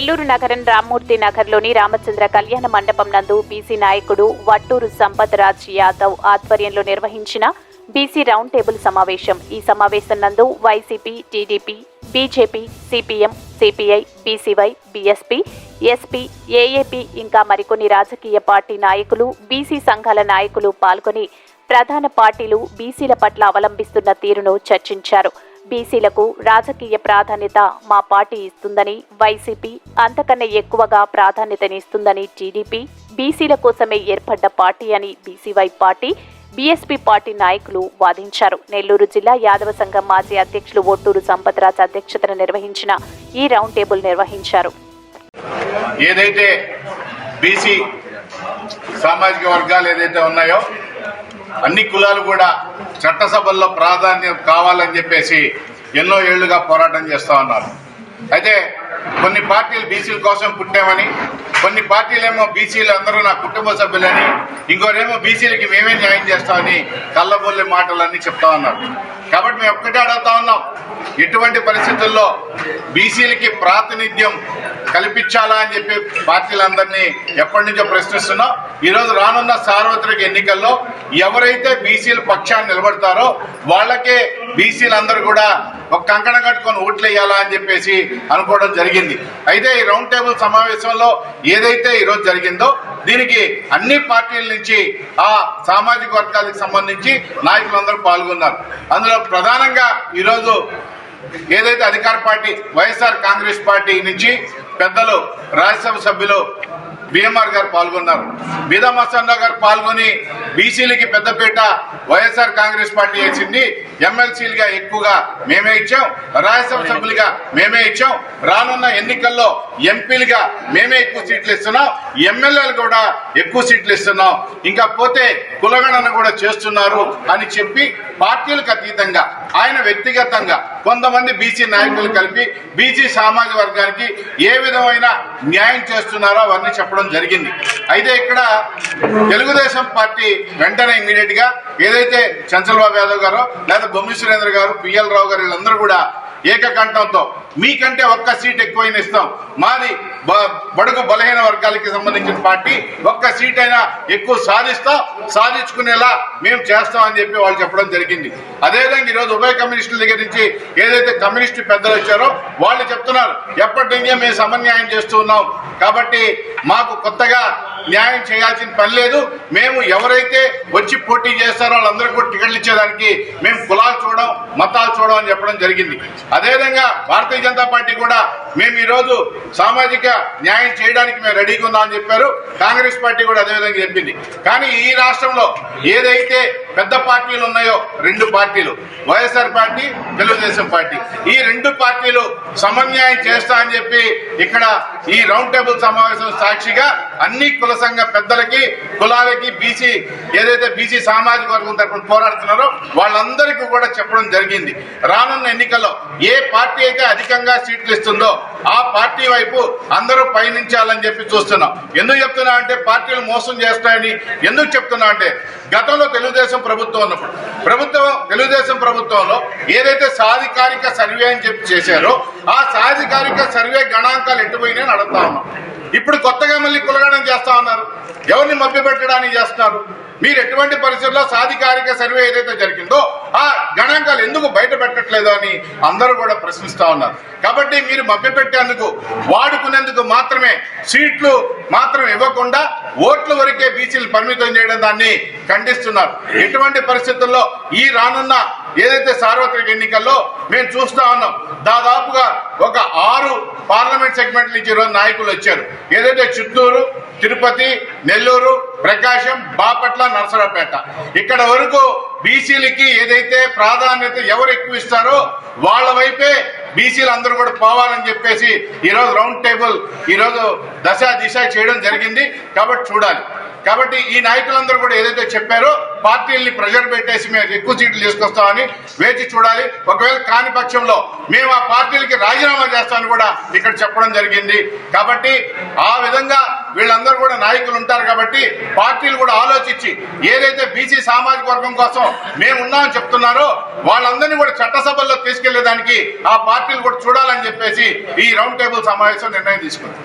నెల్లూరు నగరం రామ్మూర్తి నగర్లోని రామచంద్ర కళ్యాణ మండపం నందు బీసీ నాయకుడు వట్టూరు సంపత్ రాజ్ యాదవ్ ఆధ్వర్యంలో నిర్వహించిన బీసీ రౌండ్ టేబుల్ సమావేశం. ఈ సమావేశం నందు YCP TDP BJP CPM CPI BCY BSP SP AAP ఇంకా మరికొన్ని రాజకీయ పార్టీ నాయకులు బీసీ సంఘాల నాయకులు పాల్గొని ప్రధాన పార్టీలు బీసీల పట్ల అవలంబిస్తున్న తీరును చర్చించారు. బీసీలకు రాజకీయ ప్రాధాన్యత మా పార్టీ ఇస్తుందని వైసీపీ అంతకన్నా ఎక్కువగా ప్రాధాన్యతనిస్తుందని టీడీపీ బీసీల కోసమే ఏర్పడ్డ పార్టీ అని బీసీవై పార్టీ బీఎస్పీ పార్టీ నాయకులు వాదించారు. నెల్లూరు జిల్లా యాదవ సంఘం మాజీ అధ్యక్షులు ఒట్టూరు సంపత్రాజ్ అధ్యక్షతన నిర్వహించిన ఈ రౌండ్ టేబుల్ నిర్వహించారు. ఏదైతే బీసీ సామాజిక వర్గాలు ఏదైతే ఉన్నాయో అన్ని కులాలు కూడా చట్టసభల్లో ప్రాధాన్యం కావాలని చెప్పేసి ఎన్నో ఏళ్ళుగా పోరాటం చేస్తా ఉన్నారు. అయితే కొన్ని పార్టీలు బీసీల కోసం పుట్టామని కొన్ని పార్టీలేమో బీసీలు అందరూ నా కుటుంబ సభ్యులని ఇంకోరేమో బీసీలకి మేమే న్యాయం చేస్తామని కళ్ళబొల్లి మాటలన్నీ చెప్తా ఉన్నారు. కాబట్టి మేము ఒక్కటే అడుగుతా ఉన్నాం. ఎటువంటి పరిస్థితుల్లో బీసీలకి ప్రాతినిధ్యం కల్పించాలా అని చెప్పి పార్టీలందరినీ ఎప్పటి నుంచో ప్రశ్నిస్తున్నాం. ఈరోజు రానున్న సార్వత్రిక ఎన్నికల్లో ఎవరైతే బీసీల పక్షాన్ని నిలబడతారో వాళ్ళకే బీసీలందరూ కూడా ఒక కంకణ కట్టుకొని ఓట్లు వేయాలా అని చెప్పేసి అనుకోవడం జరిగింది. అయితే ఈ రౌండ్ టేబుల్ సమావేశంలో ఏదైతే ఈరోజు జరిగిందో దీనికి అన్ని పార్టీల నుంచి ఆ సామాజిక వర్గాలకు సంబంధించి నాయకులందరూ పాల్గొన్నారు. అందులో ప్రధానంగా ఈరోజు ఏదైతే అధికార పార్టీ వైఎస్ఆర్ కాంగ్రెస్ పార్టీ నుంచి పెద్దలు రాజ్యసభ సభ్యులు బిఎంఆర్ గారు పాల్గొన్నారు. బీదా మస్తాన్ గారు పాల్గొని బీసీలకి పెద్దపీట వైఎస్ఆర్ కాంగ్రెస్ పార్టీ వేసింది. ఎమ్మెల్సీలుగా ఎక్కువగా మేమే ఇచ్చాం రాజ్యసభ సభ్యులుగా మేమే ఇచ్చాం. రానున్న ఎన్నికల్లో ఎంపీలుగా మేమే ఎక్కువ సీట్లు ఇస్తున్నాం. ఎమ్మెల్యేలు కూడా ఎక్కువ సీట్లు ఇస్తున్నాం. ఇంకా పోతే కులగణన కూడా చేస్తున్నారు అని చెప్పి పార్టీలకు అతీతంగా ఆయన వ్యక్తిగతంగా కొంతమంది బీసీ నాయకులు కలిపి బీసీ సామాజిక వర్గానికి ఏ విధమైన న్యాయం చేస్తున్నారో అవన్నీ చెప్పడం జరిగింది. అయితే ఇక్కడ తెలుగుదేశం పార్టీ వెంటనే ఇమీడియట్గా ఏదైతే చంచలబాబు యాదవ్ గారో లేదా బొమ్మి సురేంద్ర గారు పిఎల్ రావు గారు వీళ్ళందరూ కూడా ఏకకంఠంతో మీకంటే ఒక్క సీట్ ఎక్కువైన ఇస్తాం. మాది బడుగు బలహీన వర్గాలకి సంబంధించిన పార్టీ. ఒక్క సీట్ అయినా ఎక్కువ సాధిస్తాం సాధించుకునేలా మేము చేస్తాం అని చెప్పి వాళ్ళు చెప్పడం జరిగింది. అదేవిధంగా ఈరోజు ఉభయ కమ్యూనిస్టుల దగ్గర నుంచి ఏదైతే కమ్యూనిస్టు పెద్దలు వచ్చారో వాళ్ళు చెప్తున్నారు ఎప్పటి నుంచే మేము సమన్యాయం చేస్తూ ఉన్నాం. కాబట్టి మాకు కొత్తగా న్యాయం చేయాల్సిన పని లేదు. మేము ఎవరైతే వచ్చి పోటీ చేస్తారో వాళ్ళందరికీ కూడా టికెట్లు ఇచ్చేదానికి మేము కులాలు చూడడం మతాలు చూడడం అని చెప్పడం జరిగింది. అదేవిధంగా భారతీయ జనతా పార్టీ కూడా మేము ఈరోజు సామాజిక న్యాయం చేయడానికి మేము రెడీగా ఉన్నామని చెప్పారు. కాంగ్రెస్ పార్టీ కూడా అదేవిధంగా చెప్పింది. కానీ ఈ రాష్ట్రంలో ఏదైతే పెద్ద పార్టీలు ఉన్నాయో రెండు పార్టీలు వైఎస్ఆర్ పార్టీ తెలుగుదేశం పార్టీ. ఈ రెండు పార్టీలు సమన్యాయం చేస్తా అని చెప్పి ఇక్కడ ఈ రౌండ్ టేబుల్ సమావేశం సాక్షిగా అన్ని కుల సంఘ పెద్దలకి కులాలకి బీసీ ఏదైతే బీసీ సామాజిక వర్గం తరఫున పోరాడుతున్నారో వాళ్ళందరికీ కూడా చెప్పడం జరిగింది. రానున్న ఎన్నికల్లో ఏ పార్టీ అయితే అధికంగా సీట్లు ఇస్తుందో ఆ పార్టీ వైపు అందరూ పయనించాలని చెప్పి చూస్తున్నాం. ఎందుకు చెప్తున్నా అంటే పార్టీలు మోసం చేస్తాయని ఎందుకు చెప్తున్నా అంటే గతంలో తెలుగుదేశం ప్రభుత్వం ఉన్నప్పుడు ప్రభుత్వం తెలుగుదేశం ప్రభుత్వంలో ఏదైతే సాధికారిక సర్వే అని చెప్పి చేశారో ఆ సాధికారిక సర్వే గణాంకాలు ఎట్టుపోయినాయని అడుగుతా ఉన్నాం. ఇప్పుడు కొత్తగా మళ్ళీ కులగడం చేస్తా ఉన్నారు. ఎవరిని మభ్యపెట్టడానికి చేస్తున్నారు? మీరు ఎటువంటి పరిస్థితుల్లో సాధికారిక సర్వే ఏదైతే జరిగిందో ఆ గణాంకాలు ఎందుకు బయట పెట్టట్లేదు అని అందరూ కూడా ప్రశ్నిస్తా ఉన్నారు. కాబట్టి మీరు మభ్యపెట్టేందుకు వాడుకునేందుకు మాత్రమే సీట్లు మాత్రం ఇవ్వకుండా ఓట్ల వరకే బీసీలు పరిమితం చేయడం దాన్ని ఖండిస్తున్నారు. ఎటువంటి పరిస్థితుల్లో ఈ రానున్న ఏదైతే సార్వత్రిక ఎన్నికల్లో మేము చూస్తా ఉన్నాం దాదాపుగా ఒక ఆరు పార్లమెంట్ సెగ్మెంట్ నుంచి ఈరోజు నాయకులు వచ్చారు. ఏదైతే చిత్తూరు తిరుపతి నెల్లూరు ప్రకాశం బాపట్ల నరసరావుపేట. ఇక్కడ వరకు బీసీలకి ఏదైతే ప్రాధాన్యత ఎవరు ఎక్కువ ఇస్తారో వాళ్ళ వైపే బీసీలు అందరూ కూడా పోవాలని చెప్పేసి ఈరోజు రౌండ్ టేబుల్ ఈరోజు దశ దిశ చేయడం జరిగింది. కాబట్టి చూడాలి. కాబట్టి ఈ నాయకులందరూ కూడా ఏదైతే చెప్పారో పార్టీల్ని ప్రెషర్ పెట్టేసి మేము ఎక్కువ సీట్లు తీసుకొస్తామని వేచి చూడాలి. ఒకవేళ కాని పక్షంలో మేము ఆ పార్టీలకి రాజీనామా చేస్తామని కూడా ఇక్కడ చెప్పడం జరిగింది. కాబట్టి ఆ విధంగా వీళ్ళందరూ కూడా నాయకులు ఉంటారు కాబట్టి పార్టీలు కూడా ఆలోచించి ఏదైతే బీసీ సామాజిక వర్గం కోసం మేము ఉన్నామని చెప్తున్నారో వాళ్ళందరినీ కూడా చట్టసభల్లో తీసుకెళ్ళేదానికి ఆ పార్టీలు కూడా చూడాలని చెప్పేసి ఈ రౌండ్ టేబుల్ సమావేశం నిర్ణయం తీసుకుంది.